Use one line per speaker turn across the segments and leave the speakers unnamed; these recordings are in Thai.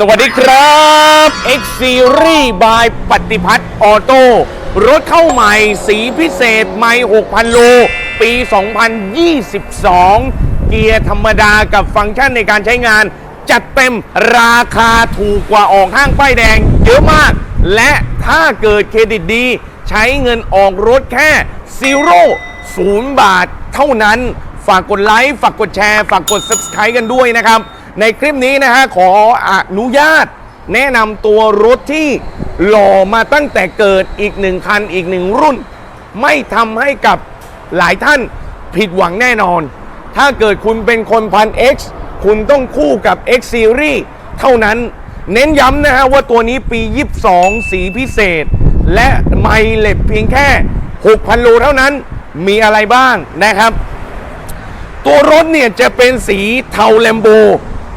สวัสดีครับ X Series by ปฏิพัฒน์ออโต้รถเข้าใหม่สีพิเศษไม่ 6,000 โล ปี 2022 เกียร์ธรรมดากับฟังก์ชันในการใช้งาน จัดเต็มราคาถูกกว่าออกห้างป้ายแดงเยอะมาก และถ้าเกิดเครดิตดี ใช้เงินออกรถแค่ซีโร่ศูนย์บาทเท่านั้น ฝากกดไลค์ ฝากกดแชร์ ฝากกด subscribe กันด้วยนะครับ ในคลิปนี้นะฮะขออนุญาต แนะนำตัวรถที่หล่อมาตั้งแต่เกิดอีกหนึ่งคันอีกหนึ่งรุ่น ไม่ทำให้กับหลายท่านผิดหวังแน่นอน ถ้าเกิดคุณเป็นคนพัน X คุณต้องคู่กับ X Series เท่านั้น เน้นย้ำนะฮะว่าตัวนี้ปี 22 สีพิเศษ และไมล์เล็บเพียงแค่ 6,000โลเท่านั้นมีอะไรบ้างนะครับ ตัวรถเนี่ยจะเป็นสีเทาแลมโบ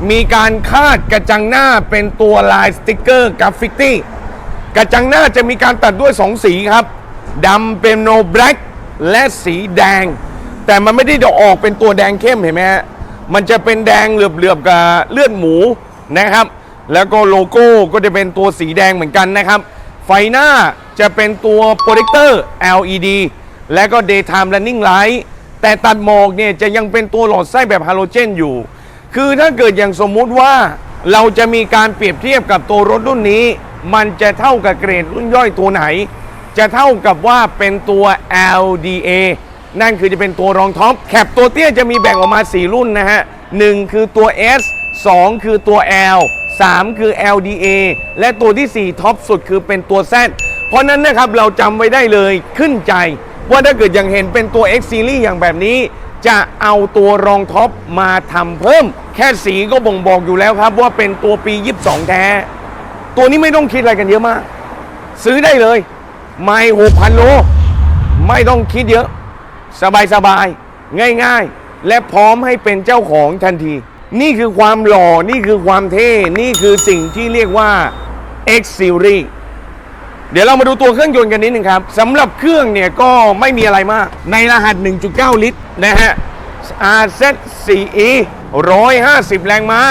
มีการคาดกระจังหน้าเป็นตัวลายสติกเกอร์กราฟฟิตี้กระจังหน้าจะมีการตัดด้วย 2 สีครับดำเป็นโนแบล็กและสีแดง แต่มันไม่ได้ดอกออกเป็นตัวแดงเข้มเห็นไหมฮะมันจะเป็นแดงเหลือบๆกับเลือดหมูนะครับ แล้วก็โลโก้ก็จะเป็นตัวสีแดงเหมือนกันนะครับ ไฟหน้าจะเป็นตัวโปรเจคเตอร์ LED และก็ daytime running light แต่ตัดหมอกเนี่ยจะยังเป็นตัวหลอดไส้แบบฮาโลเจนอยู่ คือถ้าเกิดอย่างสมมุติว่าเราจะมีการเปรียบเทียบกับตัวรถรุ่นนี้ มันจะเท่ากับเกรดรุ่นย่อยตัวไหน จะเท่ากับว่าเป็นตัว LDA นั่นคือจะเป็นตัวรองท็อปแคปตัวเตี้ยจะมีแบ่งออกมา 4 รุ่นนะฮะ 1 คือตัว S 2 คือตัว L 3 คือ LDA และตัวที่ 4 ท็อปสุดคือเป็นตัว Z เพราะนั้นนะครับเราจำไว้ได้เลยขึ้นใจ ว่าถ้าเกิดยังเห็นเป็นตัว X Series อย่างแบบนี้ จะเอาตัวรองท็อปมาทำเพิ่ม แค่สีก็บ่งบอกอยู่แล้วครับ ว่าเป็นตัวปี 22 แท้ ตัวนี้ไม่ต้องคิดอะไรกันเยอะมาก ซื้อได้เลย ไม่หกพันโล ไม่ต้องคิดเยอะ สบายสบายง่ายง่ายๆและพร้อมให้เป็นเจ้าของทันที นี่คือความหล่อ นี่คือความเท่ นี่คือสิ่งที่เรียกว่า X Series เดี๋ยวเรามาดูตัวเครื่องยนต์กันนิดนึงครับสำหรับเครื่องเนี่ยก็ไม่มีอะไรมาก ในรหัส 1.9 ลิตรนะฮะ RZ 4E 150 แรงม้า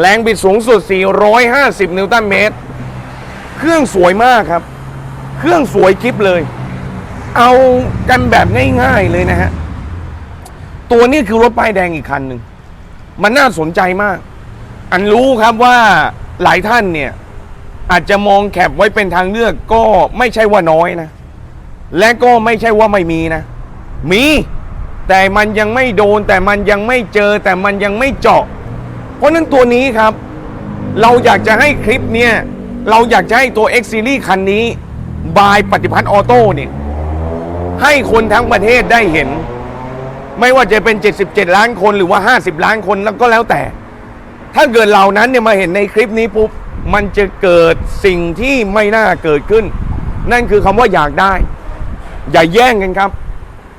แรงบิดสูงสุด 450 นิวตันเมตร เครื่องสวยมากครับ เครื่องสวยคลิปเลย เอากันแบบง่ายๆเลยนะฮะ ตัวนี้คือรถป้ายแดงอีกคันหนึ่ง มันน่าสนใจมาก อันรู้ครับว่าหลายท่านเนี่ย อาจจะมองแคปไว้เป็นทางเลือกก็ไม่ใช่ว่าน้อยนะ และก็ไม่ใช่ว่าไม่มีนะ มี แต่มันยังไม่โดน แต่มันยังไม่เจอ แต่มันยังไม่เจาะ เพราะนั้นตัวนี้ครับ เราอยากจะให้คลิปเนี่ย เราอยากจะให้ตัว X Series คันนี้บายปฏิพัฒน์ออโต้เนี่ย ให้คนทั้งประเทศได้เห็น ไม่ว่าจะเป็น 77 ล้านคนหรือว่า 50 ล้านคนแล้วก็แล้วแต่ ถ้าเกิดเหล่านั้นเนี่ยมาเห็นในคลิปนี้ปุ๊บ มันจะเกิดสิ่งที่ไม่น่าเกิดขึ้น นั่นคือคำว่าอยากได้ อย่าแย่งกันครับ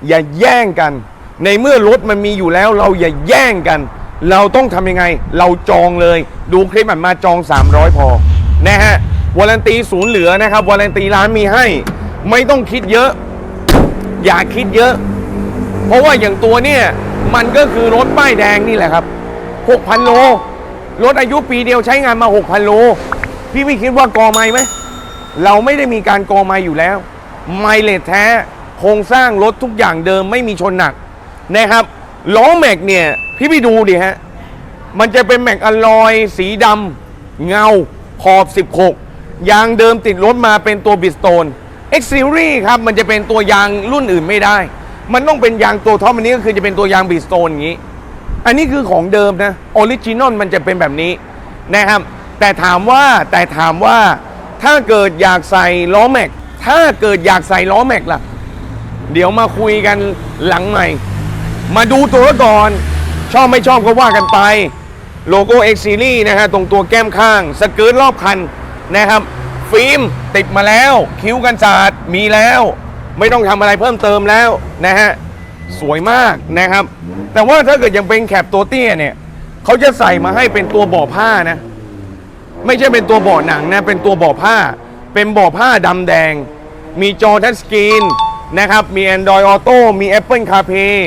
อย่าแย่งกัน ในเมื่อรถมันมีอยู่แล้ว เราอย่าแย่งกัน เราต้องทำยังไง เราจองเลย ดูคลิปมันมาจอง 300 พอนะฮะวารันตีศูนย์เหลือนะครับวารันตีร้านมีให้ ไม่ต้องคิดเยอะ อย่าคิดเยอะ เพราะว่าอย่างตัวเนี่ย มันก็คือรถป้ายแดงนี่แหละครับ 6,000 โล รถอายุปีเดียวใช้งานมา 6,000 โล พี่ไม่คิดว่ากอไม้ไหม เราไม่ได้มีการกอไม้อยู่แล้ว ไมเลทแท้ โครงสร้างรถทุกอย่างเดิมไม่มีชนหนักนะครับ ล้อแม็กเนี่ย พี่ไปดูดิฮะ มันจะเป็นแม็กอลลอยสีดำเงาขอบ 16 ยางเดิมติดรถมาเป็นตัวบิสโตน X Series ครับ มันจะเป็นตัวยางรุ่นอื่นไม่ได้ มันต้องเป็นยางตัวท็อปอันนี้ก็คือจะเป็นตัวยางบิสโตนอย่างนี้ อันนี้คือของเดิมนะออริจินอลมันจะเป็นแบบนี้นะครับ แต่ถามว่าแต่ถามว่าถ้าเกิดอยากใส่ล้อแม็ก ถ้าเกิดอยากใส่ล้อแม็กล่ะ เดี๋ยวมาคุยกันหลังใหม่ มาดูตัวก่อน ชอบไม่ชอบก็ว่ากันไป โลโก้ X Series นะฮะตรงตัวแก้มข้าง สเกิร์ตรอบคันนะครับ ฟิล์มติดมาแล้ว คิ้วกันสาดมีแล้ว ไม่ต้องทำอะไรเพิ่มเติมแล้วนะฮะ สวยมากนะครับ แต่ว่าถ้าเกิดยังเป็นแคปตัวเตี้ยเนี่ยเขาจะใส่มาให้เป็นตัวเบ่อผ้านะ ไม่ใช่เป็นตัวเบาะหนังนะ เป็นตัวเบาะผ้า เป็นเบาะผ้าดำแดง มีจอทัชสกรีนนะครับ มี Android Auto มี Apple CarPlay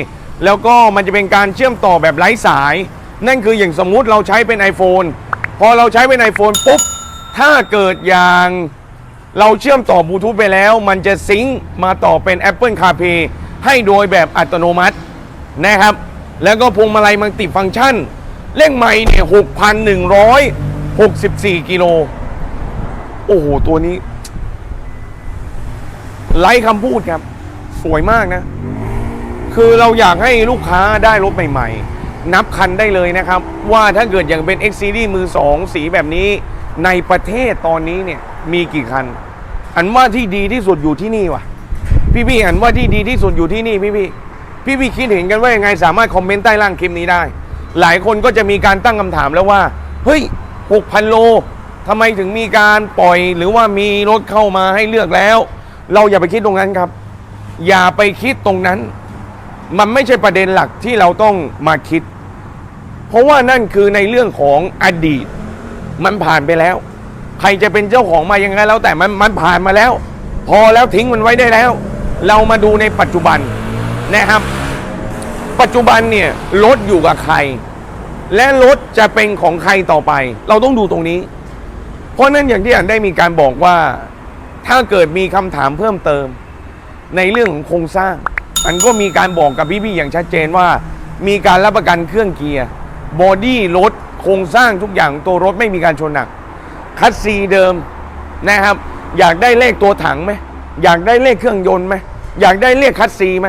แล้วก็มันจะเป็นการเชื่อมต่อแบบไร้สาย นั่นคืออย่างสมมุติเราใช้เป็น iPhone พอเราใช้ไว้ในโฟนปุ๊บ ถ้าเกิดอย่างเราเชื่อมต่อบลูทูธไปแล้ว มันจะซิงค์มาต่อเป็น Apple CarPlay ให้โดยแบบอัตโนมัตินะครับ แล้วก็พวงมาลัยมัลติฟังก์ชันเลขไม่เนี่ย6,164 กิโล โอ้โห ตัวนี้ ไร้คำพูดครับ สวยมากนะ คือเราอยากให้ลูกค้าได้รถใหม่ ๆ นับคันได้เลยนะครับ ว่าถ้าเกิดอย่างเป็น X Series มือ 2 สีแบบนี้ ในประเทศตอนนี้เนี่ย มีกี่คัน อันว่าที่ดีที่สุดอยู่ที่นี่วะ พี่พี่ๆอันว่าที่ดีที่สุดอยู่ที่นี่พี่พี่พี่พี่ๆคิดเห็นกันว่ายังไงสามารถคอมเมนต์ใต้ล่างคลิปนี้ได้ หลายคนก็จะมีการตั้งคำถามแล้วว่า เฮ้ย6,000โลทำไมถึงมีการปล่อยหรือว่ามีรถเข้ามาให้เลือกแล้ว เราอย่าไปคิดตรงนั้นครับ อย่าไปคิดตรงนั้น มันไม่ใช่ประเด็นหลักที่เราต้องมาคิด เพราะว่านั่นคือในเรื่องของอดีต มันผ่านไปแล้ว ใครจะเป็นเจ้าของมายังไงแล้วแต่มันมันผ่านมาแล้ว พอแล้วทิ้งมันไว้ได้แล้ว เรามาดูในปัจจุบันนะครับ ปัจจุบันเนี่ยรถอยู่กับใคร และรถจะเป็นของใครต่อไป เราต้องดูตรงนี้ เพราะนั้นอย่างที่อันได้มีการบอกว่า ถ้าเกิดมีคำถามเพิ่มเติม ในเรื่องของโครงสร้างอันก็มีการบอกกับพี่ๆอย่างชัดเจนว่า มีการรับประกันเครื่องเกียร์บอดี้รถโครงสร้างทุกอย่างตัวรถไม่มีการชนหนัก คัสซีเดิมนะครับ อยากได้เลขตัวถังไหมอยากได้เลขเครื่องยนต์ไหม อยากได้เลขคัสซีไหม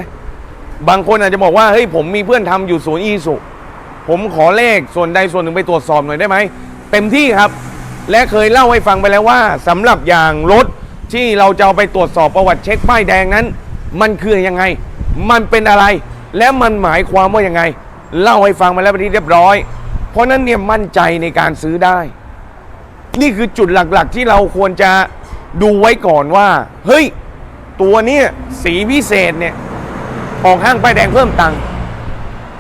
บางคนอาจจะบอกว่าเฮ้ยผมมีเพื่อนทำอยู่ศูนย์อีสุ ผมขอเลขส่วนใดส่วนหนึ่งไปตรวจสอบหน่อยได้ไหมเต็มที่ครับ และเคยเล่าให้ฟังไปแล้วว่าสำหรับอย่างรถที่เราจะเอาไปตรวจสอบประวัติเช็คป้ายแดงนั้น มันคือยังไง มันเป็นอะไร และมันหมายความว่ายังไง เล่าให้ฟังมาแล้วเป็นที่เรียบร้อย เพราะนั้นเนี่ยมั่นใจในการซื้อได้ นี่คือจุดหลักๆ ที่เราควรจะดูไว้ก่อนว่า เฮ้ย ตัวเนี้ยสีพิเศษเนี่ย ออกห้างป้ายแดงเพิ่มตังค์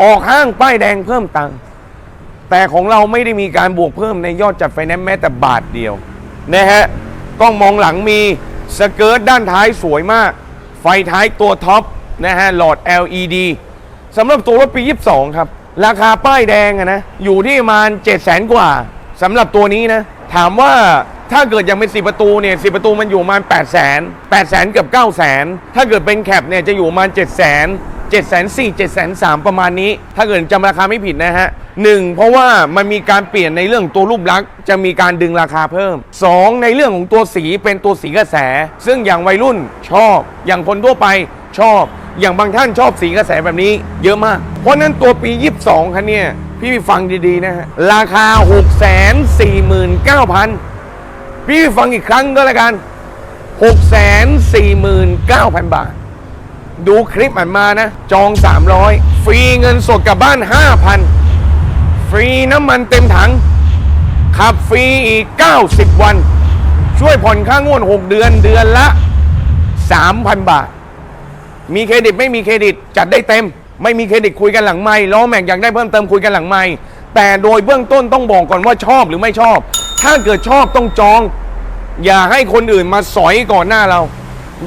ออกห้างป้ายแดงเพิ่มตังค์แต่ของเราไม่ได้มีการบวกเพิ่มในยอดจัดไฟแนนซ์แม้แต่บาทเดียวนะฮะกล้องมองหลังมีสเกิร์ตด้านท้ายสวยมาก ไฟท้ายตัวท็อปนะฮะหลอด LED สำหรับตัวรถปี 22 ครับ ราคาป้ายแดงอะนะ อยู่ที่ประมาณ7 0 0 0 0 0 กว่าสำหรับตัวนี้นะ ถามว่าถ้าเกิดยังเป็นสีประตูเนี่ยสีประตูมันอยู่มา8 0 0 0 0 0 8 0 0 0 0เกือบ9 0 0 0 0 ถ้าเกิดเป็นแคปเนี่ยจะอยู่มา7 0 0 0 0 7 4 0 0 0 7 3 0 0ประมาณนี้ ถ้าเกิดจำราคาไม่ผิดนะฮะหนึ่งเพราะว่ามันมีการเปลี่ยนในเรื่องตัวรูปลักษณ์จะมีการดึงราคาเพิ่ม 2 ในเรื่องของตัวสีเป็นตัวสีกระแส ซึ่งอย่างวัยรุ่นชอบ อย่างคนทั่วไปชอบ อย่างบางท่านชอบสีกระแสแบบนี้เยอะมาก เพราะฉะนั้นตัวปี 22คันเนี่ย พี่ฟังดีๆนะฮะ ราคา 649,000 พี่ฟังอีกครั้งก็แล้วกัน 649,000 บาท ดูคลิปอันมานะ จอง 300 ฟรีเงินสดกลับบ้าน 5,000 ฟรีน้ำมันเต็มถัง ขับฟรีอีก 90 วัน ช่วยผ่อนค่างวด 6 เดือนเดือนละ 3,000 บาท มีเครดิตไม่มีเครดิตจัดได้เต็ม ไม่มีเครดิตคุยกันหลังไม่ล้อแม็กอยากได้เพิ่มเติมคุยกันหลังไม่แต่โดยเบื้องต้นต้องบอกก่อนว่าชอบหรือไม่ชอบ ถ้าเกิดชอบต้องจอง อย่าให้คนอื่นมาสอยก่อนหน้าเรา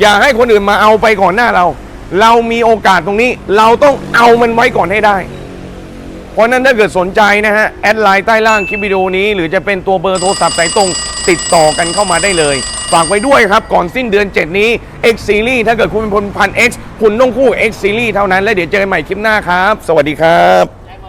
อย่าให้คนอื่นมาเอาไปก่อนหน้าเรา เรามีโอกาสตรงนี้ เราต้องเอามันไว้ก่อนให้ได้ เพราะนั้นถ้าเกิดสนใจนะฮะแอดไลน์ใต้ล่างคลิปวิดีโอนี้ หรือจะเป็นตัวเบอร์โทรศัพท์สายตรงติดต่อกันเข้ามาได้เลย ฝากไว้ด้วยครับ ก่อนสิ้นเดือน 7 นี้ X Series ถ้าเกิดคุณเป็นคนพัน X คุณต้องคู่ X Series เท่านั้น และเดี๋ยวเจอกันใหม่คลิปหน้าครับ สวัสดีครับ